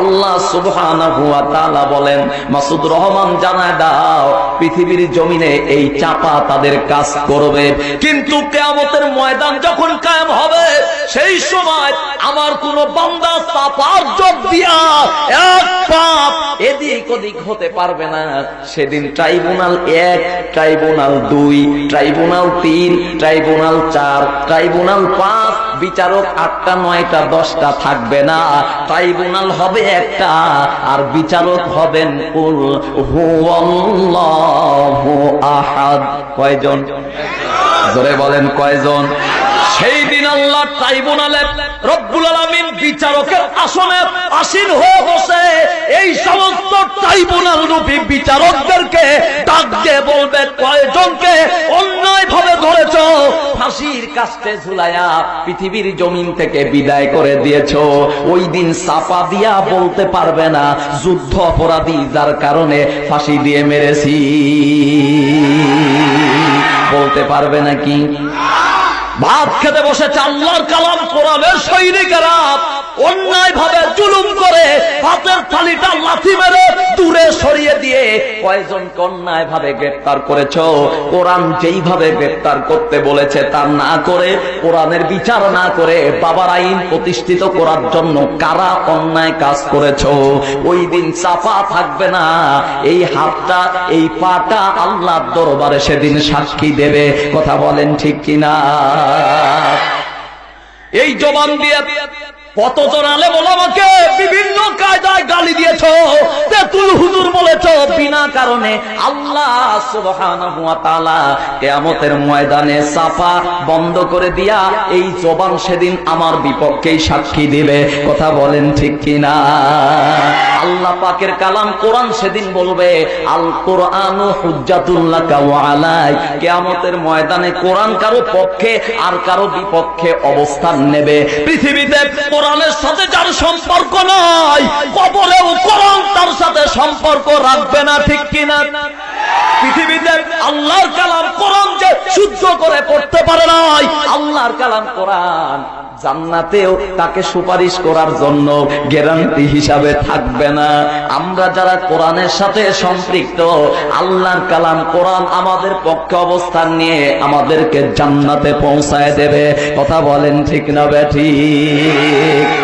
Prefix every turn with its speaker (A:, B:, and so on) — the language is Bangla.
A: আল্লাহ সুবহানাহু বলেন, মাসুদ রহমান জানায় দাও, পৃথিবীর জমিনে এই চাপা তাদের কাজ করবে। কিন্তু কিয়ামতের ময়দান যখন কায়েম হবে, সেই সময় আমার কোন বান্দা চাপার যোগ দিয়া ওদিক হতে পারবে না। সেদিন ট্রাইব্যুনাল এক, ট্রাইব্যুনাল দুই, ট্রাইব্যুনাল তিন, ট্রাইব্যুনাল চার, ট্রাইব্যুনাল পাঁচ, বিচারক আটটা, নয়টা, দশটা থাকবে না। ট্রাইব্যুনাল হবে একটা, আর বিচারক হবেন কুল হুয়াল্লাহু আহাদ। কয়জন? জোরে বলেন, কয়জন? সেই দিন আল্লাহ ট্রাইব্যুনালে রব্বুল আলামিন বিচারকের আসনে আসীন হয়ে বসে। ট্রাইব্যুনাল রূপী বিচারকদেরকে ডাক দিয়ে বলবে কয়জনকে অন্যায় ভাবে ধরেছ, ফাঁসির কাস্তে ঝুলাইয়া পৃথিবীর জমিন থেকে বিদায় করে দিয়েছ। ওই দিন চাপা দিয়া বলতে পারবে না, যুদ্ধ অপরাধী যার কারণে ফাঁসি দিয়ে মেরেছি। বলতে পারবে নাকি? ভাত খেতে বসেছে আল্লাহর কালাম, কোরআনের সৈনিকেরা। অন্যায় ভাবে জুলুম করে ভাতের থালিটা লাথি মেরে কয়জন অন্যায় ভাবে গ্রেপ্তার করেছ? কোরআন যেইভাবে গ্রেপ্তার করতে বলেছে তা না করে, কোরআনের বিচার না করে বাবার আইন প্রতিষ্ঠিত করার জন্য কারা অন্যায় কাজ করেছ? ওই দিন চাপা থাকবে না। এই হাতটা, এই পাটা আল্লাহর দরবারে সেদিন সাক্ষী দেবে। কথা বলেন ঠিক কিনা? এই জবান দিয়ে কতজন আলে বলো আমাকে বিভিন্ন কায়দায় গালি দিয়েছ? তেতুল কারণে আল্লাহ সুবহানাহু ওয়া ময়দানে সাফা বন্ধ করে দিয়া এই জবান সেদিন আমার বিপক্ষেই সাক্ষী দিবে। কথা বলেন ঠিক কিনা? আল্লাহ পাকের কালাম কোরআন সেদিন বলবে, আল কোরআনু হুজ্জাতুল্লাকা আলাই। কিয়ামতের ময়দানে কোরআন কারও পক্ষে আর কারও বিপক্ষে অবস্থান নেবে। পৃথিবীতে কোরআনের সাথে যার সম্পর্ক নাই, কবরেও কোরআন তার সাথে সম্পর্ক রাখবে না, ঠিক কিনা? পৃথিবীতে আল্লাহর কালাম কোরআন যে শুদ্ধ করে পড়তে পারে আল্লাহর কালাম কোরআন, জান্নাতেও তাকে সুপারিশ করার জন্য গ্যারান্টি হিসাবে থাকবে না। আমরা যারা কোরআনের সাথে সম্পৃক্ত, আল্লাহর কালাম কোরআন আমাদের পক্ষে অবস্থান নিয়ে আমাদেরকে জান্নাতে পৌঁছায় দেবে। কথা বলেন ঠিক না ব্যাঠিক